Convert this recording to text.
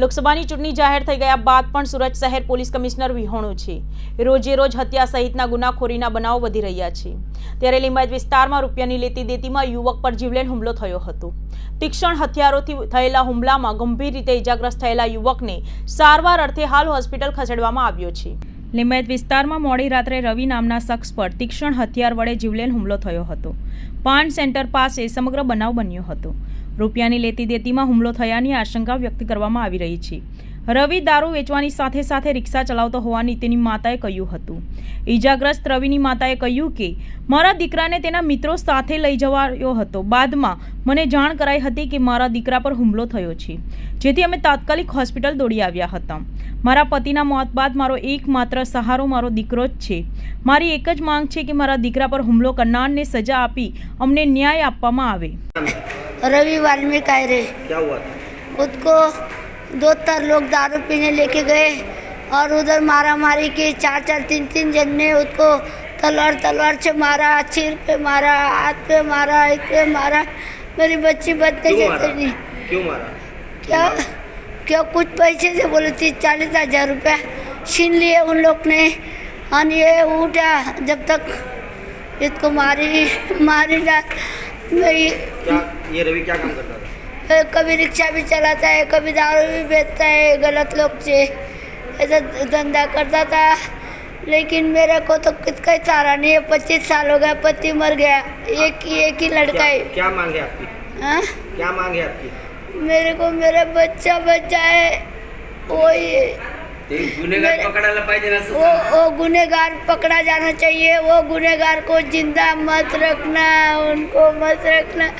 લોકસભાની ચૂંટણી જાહેર થઈ ગયા બાદ પણ સુરત શહેર પોલીસ કમિશનર વિહોણું છે. રોજે રોજ હત્યા સહિતના ગુનાખોરીના બનાવો વધી રહ્યા છે. ત્યારે લિંબાયત વિસ્તારમાં રૂપિયાની લેતી દેતીમાં યુવક પર જીવલેણ હુમલો થયો હતો. તીક્ષ્ણ હથિયારોથી થયેલા હુમલામાં ગંભીર રીતે ઇજાગ્રસ્ત થયેલા યુવકને સારવાર અર્થે હાલ હોસ્પિટલ ખસેડવામાં આવ્યો છે. લિંબાયત વિસ્તારમાં મોડી રાત્રે રવિ નામના શખ્સ પર તીક્ષ્ણ હથિયાર વડે જીવલેણ હુમલો થયો હતો. પાન સેન્ટર પાસે સમગ્ર બનાવ બન્યો હતો. રૂપિયાની લેતી દેતીમાં હુમલો થયાની આશંકા વ્યક્ત કરવામાં આવી રહી છે. રવિ દારૂ વેચવાની સાથે સાથે રિક્ષા ચલાવતો હોવાની તેની માતાએ કહ્યું હતું. ઈજાગ્રસ્ત રવિની માતાએ કહ્યું કે, મારા દીકરાને તેના મિત્રો સાથે લઈ જવાયો હતો. બાદમાં મને જાણ કરાઈ હતી કે મારા દીકરા પર હુમલો થયો છે, જેથી અમે તાત્કાલિક હોસ્પિટલ દોડી આવ્યા હતા. મારા પતિના મોત બાદ મારો એકમાત્ર સહારો મારો દીકરો જ છે મારી એક જ માંગ છે કે મારા દીકરા પર હુમલો કરનારને સજા આપી અમને ન્યાય આપવામાં આવે रविवार में कह रहे क्या हुआ था उसको दो चार लोग दारू पीने लेके गए और उधर मारा मारी के चार चार तीन तीन जन ने उसको तलवार तलवार से मारा सिर पे मारा हाथ पे मारा इस पे मारा मेरी बच्ची बचने क्यों जैसे मारा नहीं क्यों मारा क्या क्या? कुछ पैसे से बोले तीस चालीस हज़ार रुपया छीन लिए उन लोग ने। और ये उठा जब तक इसको मारी मारी रात मैं क्या ये रवि क्या काम करता था? कभी रिक्शा भी चलाता है कभी दारू भी बेचता है गलत लोग से। ऐसा धंधा करता था। लेकिन मेरे को तो किसका ही सहारा नहीं है। पच्चीस साल हो गया पति मर गया। एक ही एक ही लड़का है। क्या मांग है आपकी? हाँ? क्या मांग है आपकी? मेरे को मेरा बच्चा बच्चा है। वही पकड़ा पाहिजे वो वो गुनेगार पकड़ा जाना चाहिए। वो गुनेगार को ज़िंदा मत रखना उनको मत रखना।